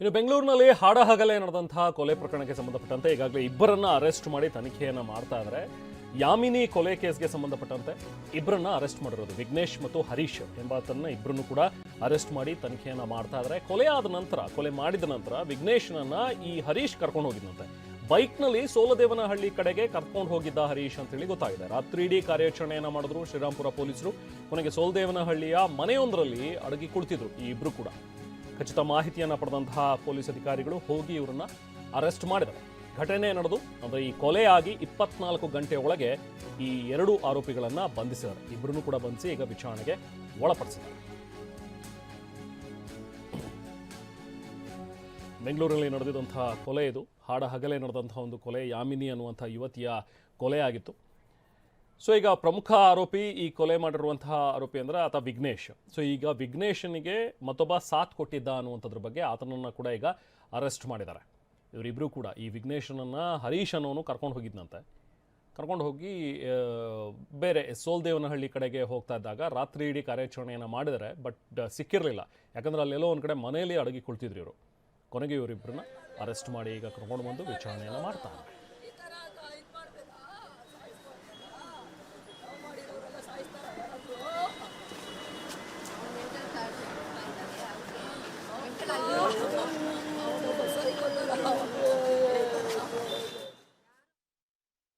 ಇನ್ನು ಬೆಂಗಳೂರಿನಲ್ಲಿ ಹಾಡಹಗಲೇ ನಡೆದಂತಹ ಕೊಲೆ ಪ್ರಕರಣಕ್ಕೆ ಸಂಬಂಧಪಟ್ಟಂತೆ ಈಗಾಗಲೇ ಇಬ್ಬರನ್ನ ಅರೆಸ್ಟ್ ಮಾಡಿ ತನಿಖೆಯನ್ನ ಮಾಡ್ತಾ ಇದ್ದಾರೆ ಯಾಮಿನಿ ಕೊಲೆ ಕೇಸ್ಗೆ ಸಂಬಂಧಪಟ್ಟಂತೆ ಇಬ್ಬರನ್ನ ಅರೆಸ್ಟ್ ಮಾಡಿರೋದು ವಿಘ್ನೇಶ್ ಮತ್ತು ಹರೀಶ್ ಎಂಬಾತನ್ನ ಇಬ್ಬರನ್ನು ಕೂಡ ಅರೆಸ್ಟ್ ಮಾಡಿ ತನಿಖೆಯನ್ನ ಮಾಡ್ತಾ ಇದ್ದಾರೆ ಕೊಲೆ ಆದ ನಂತರ, ಕೊಲೆ ಮಾಡಿದ ನಂತರ ವಿಘ್ನೇಶ್ನನ್ನ ಈ ಹರೀಶ್ ಕರ್ಕೊಂಡು ಹೋಗಿದ್ದಂತೆ ಬೈಕ್ನಲ್ಲಿ ಸೋಲದೇವನಹಳ್ಳಿ ಕಡೆಗೆ ಕರ್ಕೊಂಡು ಹೋಗಿದ್ದ ಹರೀಶ್ ಅಂತ ಹೇಳಿ ಗೊತ್ತಾಗಿದೆ. ರಾತ್ರಿ ಇಡೀ ಕಾರ್ಯಾಚರಣೆಯನ್ನ ಮಾಡಿದ್ರು ಶ್ರೀರಾಮ್ಪುರ ಪೊಲೀಸರು. ಕೊನೆಗೆ ಸೋಲದೇವನಹಳ್ಳಿಯ ಮನೆಯೊಂದರಲ್ಲಿ ಅಡಗಿ ಕುಳಿತಿದ್ರು ಈ ಇಬ್ರು ಕೂಡ. ಖಚಿತ ಮಾಹಿತಿಯನ್ನು ಪಡೆದಂತಹ ಪೊಲೀಸ್ ಅಧಿಕಾರಿಗಳು ಹೋಗಿ ಇವರನ್ನ ಅರೆಸ್ಟ್ ಮಾಡಿದರು. ಘಟನೆ ನಡೆದು, ಅಂದ್ರೆ ಈ ಕೊಲೆಯಾಗಿ ಇಪ್ಪತ್ನಾಲ್ಕು ಗಂಟೆ ಒಳಗೆ ಈ ಎರಡು ಆರೋಪಿಗಳನ್ನು ಬಂಧಿಸಿದರು. ಇಬ್ಬರನ್ನು ಕೂಡ ಬಂಧಿಸಿ ಈಗ ವಿಚಾರಣೆಗೆ ಒಳಪಡಿಸಿದ್ದಾರೆ. ಬೆಂಗಳೂರಿನಲ್ಲಿ ನಡೆದಿದ್ದಂತಹ ಕೊಲೆ ಇದು. ಹಾಡ ಹಗಲೇ ನಡೆದಂತಹ ಒಂದು ಕೊಲೆ, ಯಾಮಿನಿ ಅನ್ನುವಂಥ ಯುವತಿಯ ಕೊಲೆ ಆಗಿತ್ತು ಸೊ ಈಗ ಪ್ರಮುಖ ಆರೋಪಿ ಈ ಕೊಲೆ ಮಾಡಿರುವಂತಹ ಆರೋಪಿ ಅಂದ್ರೆ ಆತ ವಿಘ್ನೇಶ್. ಸೊ ಈಗ ವಿಘ್ನೇಶನಿಗೆ ಮತ್ತೊಬ್ಬ ಸಾಥ್ ಕೊಟ್ಟಿದ್ದ ಅನ್ನುವಂಥದ್ರ ಬಗ್ಗೆ ಆತನನ್ನು ಕೂಡ ಈಗ ಅರೆಸ್ಟ್ ಮಾಡಿದ್ದಾರೆ. ಇವರಿಬ್ಬರೂ ಕೂಡ ಈ ವಿಘ್ನೇಶನನ್ನು ಹರೀಶ್ ಅನ್ನೋನು ಕರ್ಕೊಂಡು ಹೋಗಿದ್ನಂತೆ. ಕರ್ಕೊಂಡು ಹೋಗಿ ಬೇರೆ ಸೋಲ್ದೇವನಹಳ್ಳಿ ಕಡೆಗೆ ಹೋಗ್ತಾ ಇದ್ದಾಗ ರಾತ್ರಿ ಇಡೀ ಕಾರ್ಯಾಚರಣೆಯನ್ನು ಮಾಡಿದರೆ, ಬಟ್ ಸಿಕ್ಕಿರಲಿಲ್ಲ. ಯಾಕಂದ್ರೆ ಅಲ್ಲೆಲ್ಲೋ ಒಂದು ಕಡೆ ಮನೆಯಲ್ಲಿ ಅಡಗಿ ಕುಳಿತಿದ್ರು ಇವರು. ಕೊನೆಗೆ ಇವರಿಬ್ಬರನ್ನ ಅರೆಸ್ಟ್ ಮಾಡಿ ಈಗ ಕರ್ಕೊಂಡು ಬಂದು ವಿಚಾರಣೆಯನ್ನು ಮಾಡ್ತಾರೆ 哦